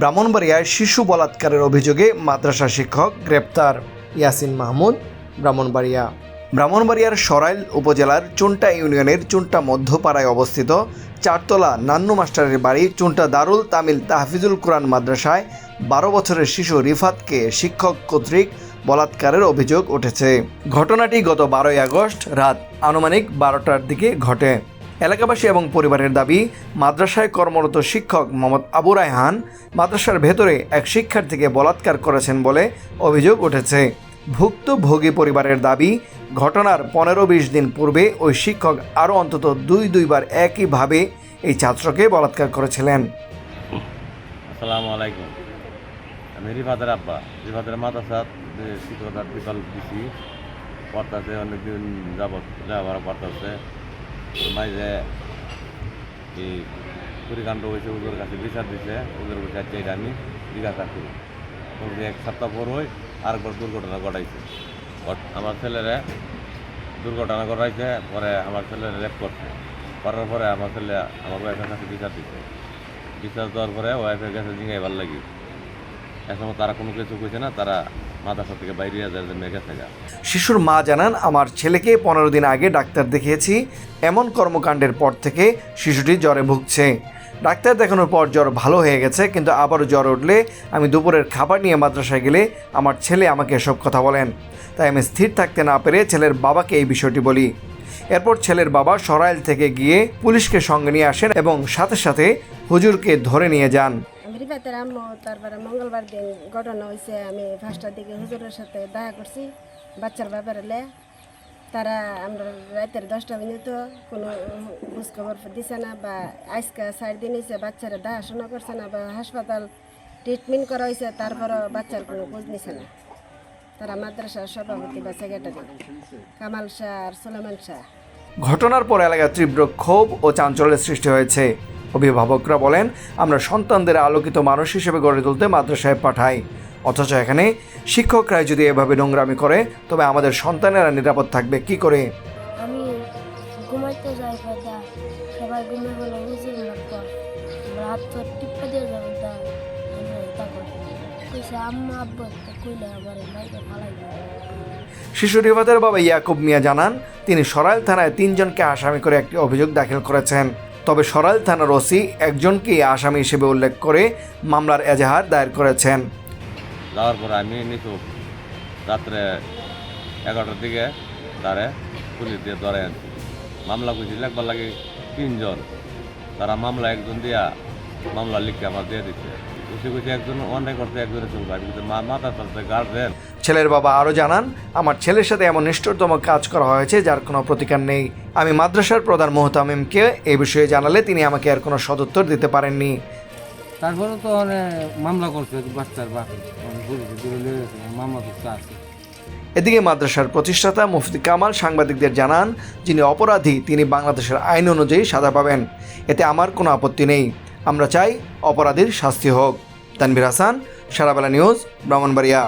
ব্রাহ্মণবাড়িয়ায় শিশু বলাৎকারের অভিযোগে মাদ্রাসা শিক্ষক গ্রেপ্তার ইয়াসিন মাহমুদ, ব্রাহ্মণবাড়িয়া। ব্রাহ্মণবাড়িয়ার সরাইল উপজেলার চুন্টা ইউনিয়নের চুন্টা মধ্যপাড়ায় অবস্থিত চারতলা নান্নু মাস্টারের বাড়ি চুন্টা দারুল তামিল তাহফিজুল কোরআন মাদ্রাসায় বারো বছরের শিশু রিফাতকে শিক্ষক কর্তৃক বলাৎকারের অভিযোগ উঠেছে। ঘটনাটি গত বারোই আগস্ট রাত আনুমানিক বারোটার দিকে ঘটে। এলাকাবাসী এবং পরিবারের দাবি, মাদ্রাসায় কর্মরত শিক্ষক মোহাম্মদ আবু রায়হান মাদ্রাসার ভেতরে এক শিক্ষার্থীকে বলাৎকার করেছেন বলে অভিযোগ উঠেছে। ভুক্তভোগী পরিবারের দাবি, ঘটনার পনেরো বিশ দিন পূর্বে ওই শিক্ষক আরও অন্তত দুই দুইবার একইভাবে এই ছাত্রকে বলাৎকার করেছিলেন। আমি আব্বা। যে শিক্ষকতার বিকল্প অনেকদিন যাবত মাঝে এই কুড়িকাণ্ড হয়েছে, ওদের কাছে বিচার দিছে, ওদের কাছে চাইটা আমি জিজ্ঞাসা করি। এক সপ্তাহ পর হই আরেকবার দুর্ঘটনা ঘটাইছে। আমার ছেলেরে দুর্ঘটনা ঘটাইছে, পরে আমার ছেলের রেপ করছে। করার পরে আমার ছেলে আমার ওয়াইফের কাছে বিচার দিচ্ছে বিচার দেওয়ার পরে ওয়াইফের কাছে জিঙ্গাইবার লাগি। এখন তারা কোনো কিছু কইছে না, তারা মাদ্রাসা থেকে বাইরে গেছে গা শিশুর মা জানান, আমার ছেলেকে পনেরো দিন আগে ডাক্তার দেখিয়েছি। এমন কর্মকাণ্ডের পর থেকে শিশুটি জ্বরে ভুগছে। ডাক্তার দেখানোর পর জ্বর ভালো হয়ে গেছে, কিন্তু আবারও জ্বর উঠলে আমি দুপুরের খাবার নিয়ে মাদ্রাসায় গেলে আমার ছেলে আমাকে এসব কথা বলেন। তাই আমি স্থির থাকতে না পেরে ছেলের বাবাকে এই বিষয়টি বলি। এরপর ছেলের বাবা সরাইল থেকে গিয়ে পুলিশকে সঙ্গে নিয়ে আসেন এবং সাথে সাথে হুজুরকে ধরে নিয়ে যান। রিফাতের আম্মু, তারপরে মঙ্গলবার দিন ঘটনা হয়েছে আমি পাঁচটার দিকে হুজুরের সাথে দেখা করছি, বাচ্চার ব্যাপারে তারা আমরা রাতের দশটা মিনিট কোনো খোঁজখবর দিছে না বা আজকে চার দিন হয়েছে বাচ্চারা দেখাশোনা করছে না বা হাসপাতাল ট্রিটমেন্ট করা হয়েছে তারপরও বাচ্চার কোনো খোঁজ নিছে না। তারা মাদ্রাসার সভাপতি বা সেক্রেটারি কামাল শাহ আর সুলেমান শাহ। ঘটনার পর এলাকায় তীব্র ক্ষোভ ও চাঞ্চল্যের সৃষ্টি হয়েছে। অভিভাবকরা বলেন আমরা সন্তানদের আলোকিত মানুষ হিসেবে গড়ে তুলতে মাদ্রাসায় পাঠাই। অথচ এখানে শিক্ষকরাই যদি এভাবে নোংরামি করে তবে আমাদের সন্তানেরা নিরাপদ থাকবে কি করে? আমি ঘুমাইতে যাই দাদা সবাই গেলে বুঝে লাগতো রাত তো দিয়ে যাব আম্মা আব্বা কইলে ফালাই শিশু রিফাতের বাবা ইয়াকুব মিয়া জানান তিনি সরাইল থানায় তিনজনকে আসামি করে একটি অভিযোগ দাখিল করেছেন। তবে সরাইল থানার ওসি একজনকে আসামি হিসেবে উল্লেখ করে মামলার এজাহার দায়ের করেছেন। যাওয়ার পরে আমি নিচু রাত্রে এগারোটার দিকে তারে পুলিশ দিয়ে ধরে মামলা কইছি লেখবার লাগে তিনজন। তারা মামলা একজন দিয়া মামলা লিখে আমার দিয়ে দিচ্ছে কইছে কইছে একজন অন্যায় করতে একজনে চলবে আমি কইছি, মাথা চলতে গার্জেন ছেলের বাবা আরও জানান আমার ছেলের সাথে এমন নিষ্ঠুরতম কাজ করা হয়েছে যার কোনো প্রতিকার নেই। আমি মাদ্রাসার প্রধান মোহতামিমকে এ বিষয়ে জানালে তিনি আমাকে আর কোনো সদুত্তর দিতে পারেননি। তারপরে তো মামলা করছে বাচ্চার বাপে মামলা তো আছে। এদিকে মাদ্রাসার প্রতিষ্ঠাতা মুফতি কামাল সাংবাদিকদের জানান যিনি অপরাধী তিনি বাংলাদেশের আইন অনুযায়ী সাজা পাবেন। এতে আমার কোনো আপত্তি নেই। আমরা চাই অপরাধীর শাস্তি হোক। তানভীর হাসান সারাবেলা নিউজ ব্রাহ্মণবাড়িয়া।